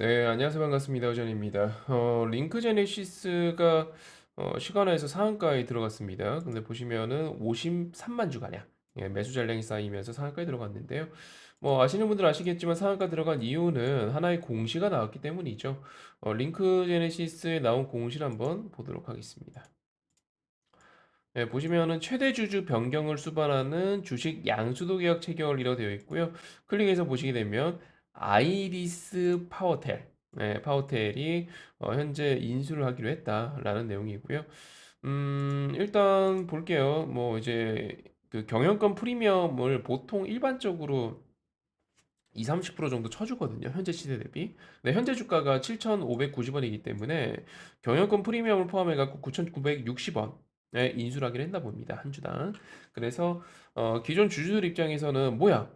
네, 안녕하세요. 반갑습니다. 의전입니다. 어, 링크 제네시스가 어, 시간화해서 상한가에 들어갔습니다. 근데 보시면은 53만 주가량 예, 매수 잔량이 쌓이면서 상한가에 들어갔는데요. 뭐 아시는 분들 아시겠지만 상한가 들어간 이유는 하나의 공시가 나왔기 때문이죠. 어, 링크 제네시스에 나온 공시를 한번 보도록 하겠습니다. 예, 보시면은 최대 주주 변경을 수반하는 주식 양수도 계약 체결이라고 되어 있고요. 클릭해서 보시게 되면 아이리스 파워텔, 네, 파워텔이 어, 현재 인수를 하기로 했다라는 내용이고요. 음, 일단 볼게요. 뭐 이제 그 경영권 프리미엄을 보통 일반적으로 2, 30% 정도 쳐주거든요. 현재 시세 대비. 근데 현재 주가가 7,590원이기 때문에 경영권 프리미엄을 포함해갖고 9,960원. 에 인수를 하기로 했나 봅니다. 한 주당. 그래서 어, 기존 주주들 입장에서는 뭐야?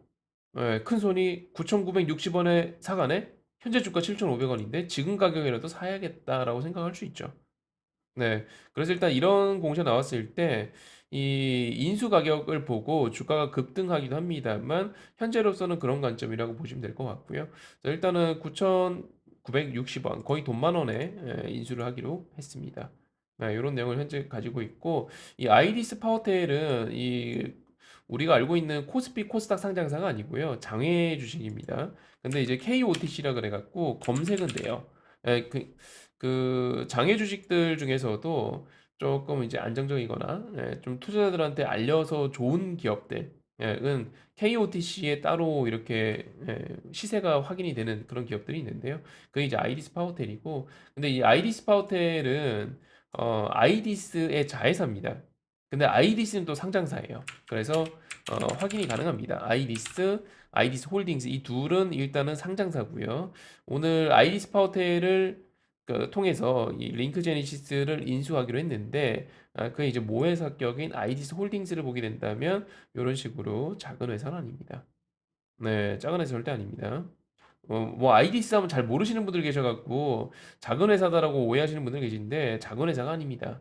예, 큰 손이 9,960원에 사가네? 현재 주가 7,500원인데 지금 가격이라도 사야겠다라고 생각할 수 있죠. 네. 그래서 일단 이런 공시가 나왔을 때 이 인수 가격을 보고 주가가 급등하기도 합니다만 현재로서는 그런 관점이라고 보시면 될 것 같고요. 자, 일단은 9,960원 거의 돈만 원에 예, 인수를 하기로 했습니다. 네, 이런 내용을 현재 가지고 있고 이 아이리스 파워테일은 이 우리가 알고 있는 코스피 코스닥 상장사가 아니고요. 장외 주식입니다. 근데 이제 KOTC라 그래갖고 검색은 돼요. 예, 그, 그 장외 주식들 중에서도 조금 이제 안정적이거나 예, 좀 투자자들한테 알려서 좋은 기업들 은 KOTC에 따로 이렇게 예, 시세가 확인이 되는 그런 기업들이 있는데요. 그게 이제 아이리스 파워텔이고, 근데 이 아이리스 파워텔은 어, 아이리스의 자회사입니다. 근데 아이리스는 또 상장사예요. 그래서 어, 확인이 가능합니다. 아이리스, 아이리스 홀딩스 이 둘은 일단은 상장사고요. 오늘 아이리스 파워텔을 그, 통해서 이 링크 제니시스를 인수하기로 했는데 아, 그 이제 모회사 격인 아이리스 홀딩스를 보게 된다면 이런 식으로 작은 회사는 아닙니다. 네, 작은 회사 절대 아닙니다. 어, 뭐 아이리스 하면 잘 모르시는 분들 계셔갖고 작은 회사다라고 오해하시는 분들 계신데 작은 회사가 아닙니다.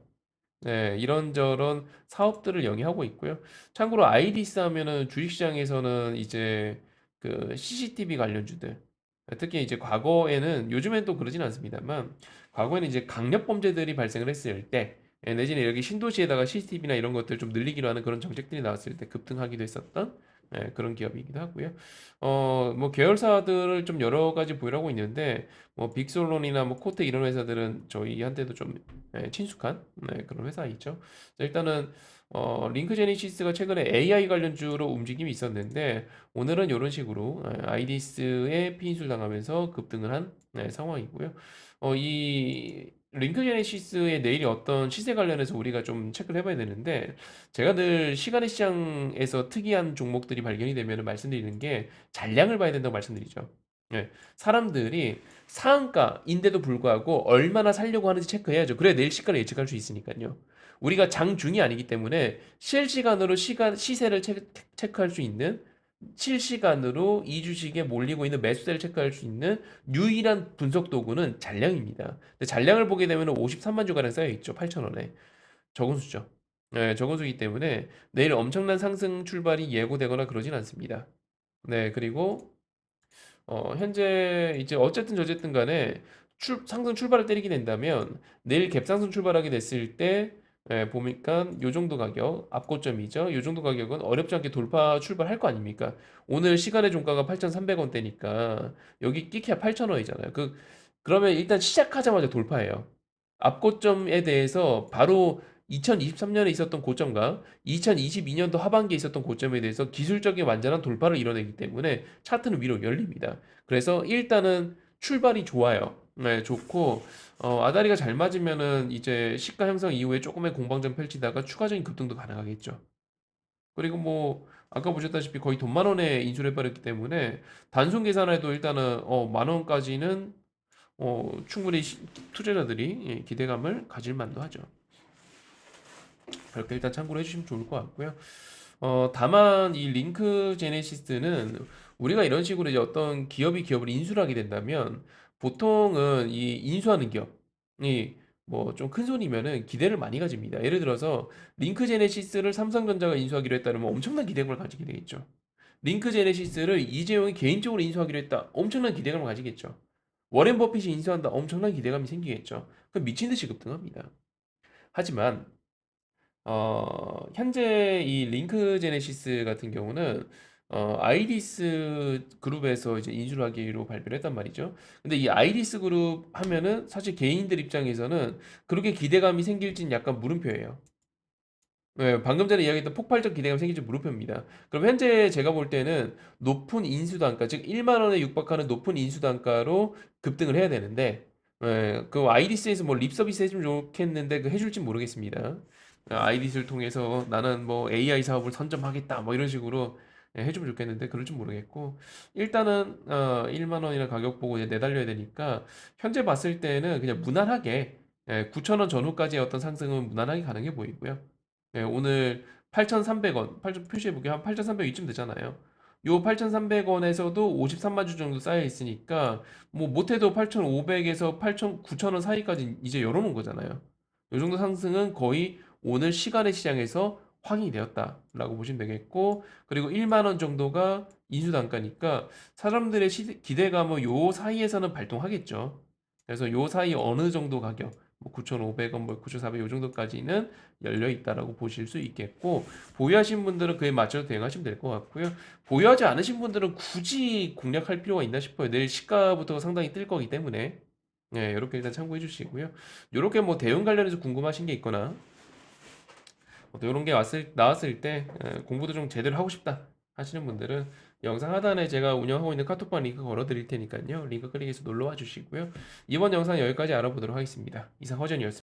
네, 이런저런 사업들을 영위하고 있고요. 참고로 아이리스 하면은 주식시장에서는 이제 그 CCTV 관련주들, 특히 이제 과거에는 요즘엔 또 그러진 않습니다만 과거에는 이제 강력 범죄들이 발생을 했을 때 예, 내지는 여기 신도시에다가 CCTV나 이런 것들 좀 늘리기로 하는 그런 정책들이 나왔을 때 급등하기도 했었던 예, 그런 기업이기도 하고요. 어, 뭐 계열사들을 좀 여러 가지 보유하고 있는데 뭐 빅솔론이나 뭐 코테 이런 회사들은 저희한테도 좀 예, 친숙한 네, 그런 회사이죠. 자, 일단은 어, 링크 제니시스가 최근에 AI 관련주로 움직임이 있었는데 오늘은 이런 식으로 예, 아이디스에 피인술 당하면서 급등을 한 네, 상황이고요. 어, 이 링크 제네시스의 내일이 어떤 시세 관련해서 우리가 좀 체크를 해봐야 되는데 제가 늘 시간의 시장에서 특이한 종목들이 발견이 되면 말씀드리는 게 잔량을 봐야 된다고 말씀드리죠. 네. 사람들이 상한가인데도 불구하고 얼마나 살려고 하는지 체크해야죠. 그래야 내일 시가를 예측할 수 있으니까요. 우리가 장중이 아니기 때문에 실시간으로 시간 시세를 체크할 수 있는 실시간으로 이 주식에 몰리고 있는 매수세를 체크할 수 있는 유일한 분석 도구는 잔량입니다. 잔량을 보게 되면 53만 주가량 쌓여 있죠. 8,000원에. 적은 수죠. 네, 적은 수이기 때문에 내일 엄청난 상승 출발이 예고되거나 그러진 않습니다. 네, 그리고 어, 현재 이제 어쨌든 저쨌든 간에 출, 상승 출발을 때리게 된다면 내일 갭상승 출발하게 됐을 때 예, 보니까 요 정도 가격 앞고점이죠. 요 정도 가격은 어렵지 않게 돌파 출발할 거 아닙니까? 오늘 시간의 종가가 8,300원대니까 여기 끼케야 8,000원이잖아요. 그 그러면 일단 시작하자마자 돌파해요. 앞고점에 대해서 바로 2023년에 있었던 고점과 2022년도 하반기에 있었던 고점에 대해서 기술적인 완전한 돌파를 이뤄내기 때문에 차트는 위로 열립니다. 그래서 일단은 출발이 좋아요. 네, 좋고 어, 아다리가 잘 맞으면은 이제 시가 형성 이후에 조금의 공방전 펼치다가 추가적인 급등도 가능하겠죠. 그리고 뭐 아까 보셨다시피 거의 돈만 원에 인수를 해버렸기 때문에 단순 계산해도 일단은 어, 만 원까지는 어, 충분히 시, 투자자들이 예, 기대감을 가질 만도 하죠. 그렇게 일단 참고를 해주시면 좋을 것 같고요. 어, 다만 이 링크 제네시스는 우리가 이런 식으로 이제 어떤 기업이 기업을 인수를 하게 된다면 보통은 이 인수하는 기업이 뭐 좀 큰 손이면은 기대를 많이 가집니다. 예를 들어서 링크 제네시스를 삼성전자가 인수하기로 했다면 엄청난 기대감을 가지게 되겠죠. 링크 제네시스를 이재용이 개인적으로 인수하기로 했다. 엄청난 기대감을 가지겠죠. 워렌 버핏이 인수한다 엄청난 기대감이 생기겠죠. 그럼 미친 듯이 급등합니다. 하지만 어, 현재 이 링크 제네시스 같은 경우는 어, 아이리스 그룹에서 이제 인수를 하기로 발표를 했단 말이죠. 근데 이 아이리스 그룹 하면은 사실 개인들 입장에서는 그렇게 기대감이 생길진 약간 물음표예요. 네, 방금 전에 이야기했던 폭발적 기대감이 생길지 물음표입니다. 그럼 현재 제가 볼 때는 높은 인수단가, 즉 1만 원에 육박하는 높은 인수단가로 급등을 해야 되는데, 예, 그 아이리스에서 뭐 립서비스 해주면 좋겠는데 그 해줄지 모르겠습니다. 아이리스를 통해서 나는 뭐 AI 사업을 선점하겠다 뭐 이런 식으로 예, 해주면 좋겠는데 그럴지 모르겠고 일단은 어, 1만 원이나 가격 보고 이제 내달려야 되니까 현재 봤을 때는 그냥 무난하게 예, 9천 원 전후까지의 어떤 상승은 무난하게 가능해 보이고요. 예, 오늘 8,300원, 8 표시해 보게 한 8,300원 이쯤 되잖아요. 요 8,300원에서도 53만 주 정도 쌓여 있으니까 뭐 못해도 8,500에서 8,000, 9,000원 사이까지 이제 열어놓은 거잖아요. 요 정도 상승은 거의 오늘 시간의 시장에서 확인이 되었다라고 보시면 되겠고 그리고 1만 원 정도가 인수 단가니까 사람들의 시- 기대감은 요 사이에서는 발동하겠죠. 그래서 요 사이 어느 정도 가격 뭐 9,500원, 뭐 9,400원 요 정도까지는 열려 있다라고 보실 수 있겠고 보유하신 분들은 그에 맞춰서 대응하시면 될 것 같고요. 보유하지 않으신 분들은 굳이 공략할 필요가 있나 싶어요. 내일 시가부터가 상당히 뜰 거기 때문에 네, 이렇게 일단 참고해 주시고요. 이렇게 뭐 대응 관련해서 궁금하신 게 있거나 이런 게 왔을 나왔을 때 에, 공부도 좀 제대로 하고 싶다 하시는 분들은 영상 하단에 제가 운영하고 있는 카톡방 링크 걸어 드릴 테니까요. 링크 클릭해서 놀러 와 주시고요. 이번 영상 여기까지 알아보도록 하겠습니다. 이상 허전이었습니다.